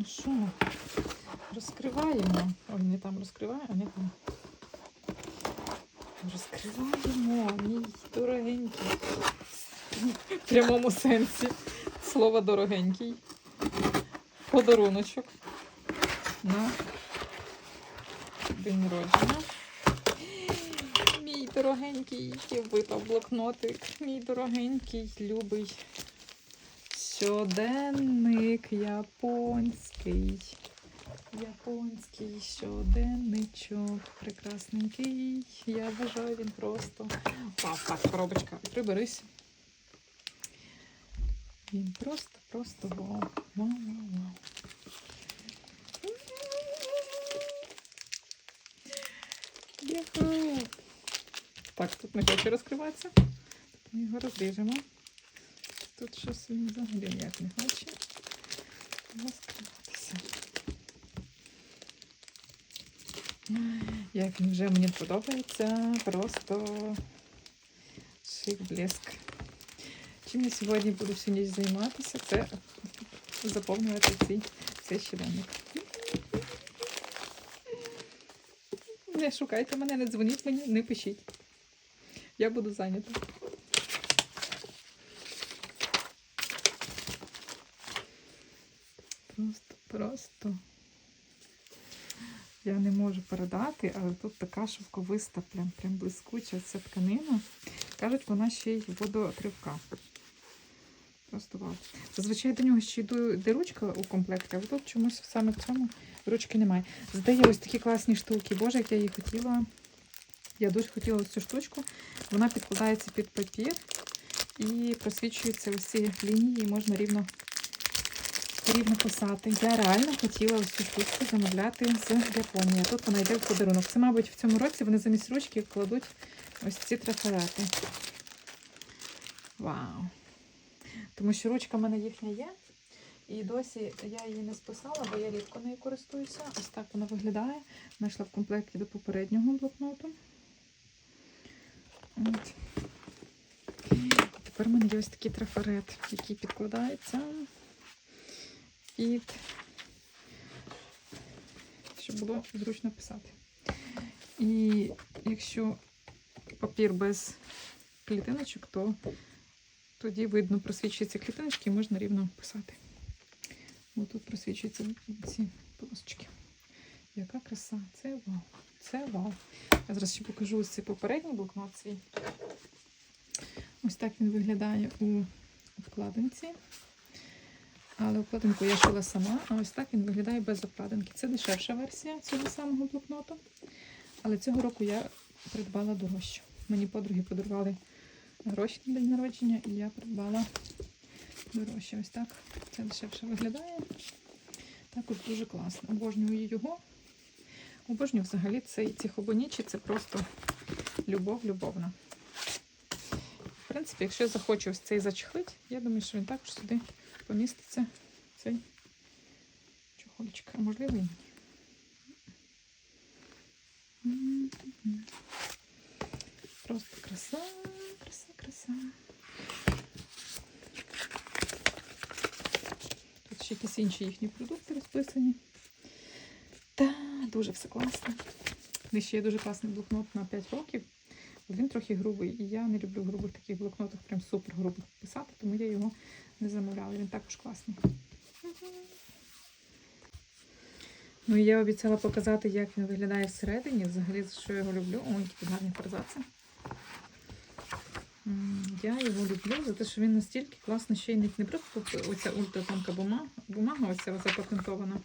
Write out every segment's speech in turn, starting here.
Ну що, розкриваємо. Ой, не там розкриваємо, а не там. Розкриваємо, мій дорогенький. В прямому сенсі слова дорогенький. Подаруночок на день народження. Мій дорогенький, випав блокнотик. Мій дорогенький, любий. Щоденник японський. Японський щоденничок. Прекрасненький. Я вважаю, він просто. Пап, так, коробочка, приберись. Він просто, просто вау. Вау, вау, вау. Так, тут не хоче розкриватися. Ми його розріжемо. Тут щось він взагалі ніяк не хоче розкриватися. Як він вже мені подобається, просто шик блеск. Чим я сьогодні буду всю ніч займатися, це заповнювати цей, цей щоденник. Не шукайте мене, не дзвоніть мені, не пишіть. Я буду зайнята. Просто, просто. Я не можу передати, але тут така шовковиста, прям, прям блискуча ця тканина. Кажуть, вона ще й водотривка. Просто вау. Зазвичай до нього ще йде ручка у комплекті, але тут чомусь саме в цьому ручки немає. Здає ось такі класні штуки. Боже, як я її хотіла. Я дуже хотіла ось цю штучку. Вона підкладається під папір і просвічуються ось ці лінії, можна рівно, рівно писати. Я реально хотіла ось цю штучку замовляти з Японії. Тут вона йде в подарунок. Це, мабуть, в цьому році вони замість ручки кладуть ось ці трафарети. Вау! Тому що ручка в мене їхня є. І досі я її не списала, бо я рідко нею користуюся. Ось так вона виглядає. Знайшла в комплекті до попереднього блокноту. От. Тепер в мене є ось такий трафарет, який підкладається під, щоб було зручно писати. І якщо папір без клітиночок, то тоді видно, просвічуються клітиночки і можна рівно писати. Ось тут просвічуються ці полосочки. Яка краса! Це вау! Це вау! Я зараз ще покажу ось цей попередній блокнот свій. Ось так він виглядає у обкладинці. Але обкладинку я шила сама, а ось так він виглядає без обкладинки. Це дешевша версія цього самого блокноту. Але цього року я придбала дорожчу. Мені подруги подарували гроші на день народження, і я придбала дорожче. Ось так це дешевше виглядає. Також дуже класно. Обожнюю його. Обожнюю взагалі цей ці хобонічі, це просто любов любовна. В принципі, якщо я захочу ось цей зачехлити, я думаю, що він також сюди поміститься цей чохольчик. А можливо і. Просто краса, краса, краса. Тут ще якісь інші їхні продукти розписані. Та, дуже все класно. І ще є дуже класний блокнот на 5 років. Він трохи грубий, і я не люблю грубих таких блокнотах, прям супер грубих писати, тому я його також класний. Ну я обіцяла показати, як він виглядає всередині. Взагалі, за що я його люблю. Ой, які гарні форзаци. Я його люблю за те, що він настільки класно, ще й не, просто оця ультратонка бумага, бумага оця запатентована.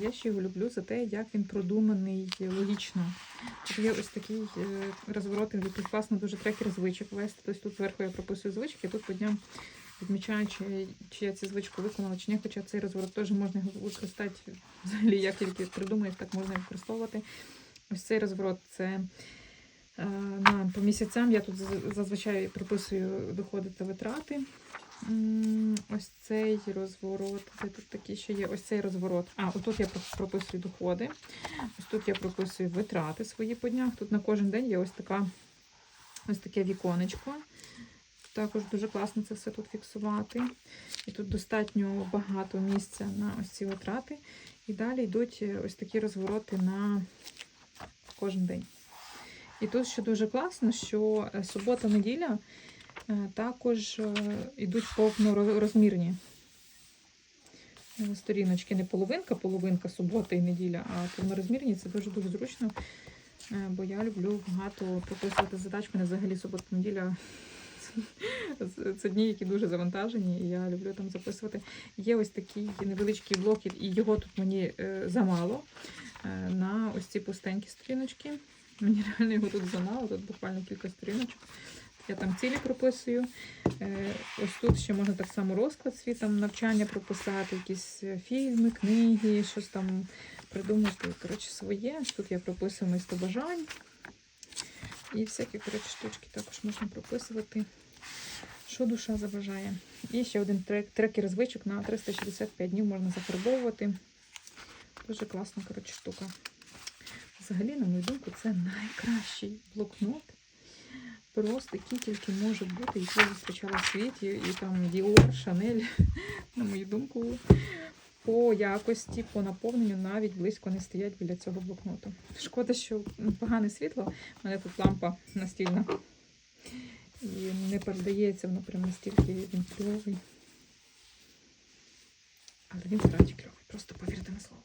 Я ще його люблю за те, як він продуманий логічно. Тут є ось такий е, розворот, який класно дуже трекер звичок вести. Тобто тут зверху я прописую звички, тут по дням відмічаю, чи, я цю звичку виконала, чи ні. Хоча цей розворот теж можна використати взагалі, як тільки придумаєш, так можна використовувати. Ось цей розворот це е, на, по місяцям. Я тут зазвичай прописую доходи та витрати. Ось цей розворот. Де тут такі ще є? Ось цей розворот. А, отут я прописую доходи. Ось тут я прописую витрати свої по днях. Тут на кожен день є ось така ось таке віконечко. Також дуже класно це все тут фіксувати. І тут достатньо багато місця на ось ці витрати. І далі йдуть е, ось такі розвороти на кожен день. І тут ще дуже класно, що е, субота-неділя е, також йдуть повнорозмірні сторіночки. Не половинка, половинка субота і неділя, а повнорозмірні. Це дуже-дуже зручно. Бо я люблю багато прописувати задач. У мене взагалі субота-неділя це- дні, які дуже завантажені, і я люблю там записувати. Є ось такий невеличкий блок, і його тут мені е, замало е, на ось ці пустенькі сторіночки. Мені реально його тут замало, тут буквально кілька сторіночок. Я там цілі прописую. Е, Ось тут ще можна так само розклад свій там навчання прописати, якісь фільми, книги, щось там придумати. Коротше, своє. Тут я прописую місто бажань. І всякі коротше, штучки також можна прописувати. Що душа забажає. І ще один трек, трекер звичок на 365 днів можна зафарбовувати. Дуже класна коротше, штука. Взагалі, на мою думку, це найкращий блокнот. Просто який тільки може бути, який зустрічала в світі. І там Dior, Chanel, на мою думку, по якості, по наповненню навіть близько не стоять біля цього блокноту. Шкода, що погане світло. У мене тут лампа настільна. І не передається воно прям настільки він кльовий. Але він справді кльовий, просто повірте на слово.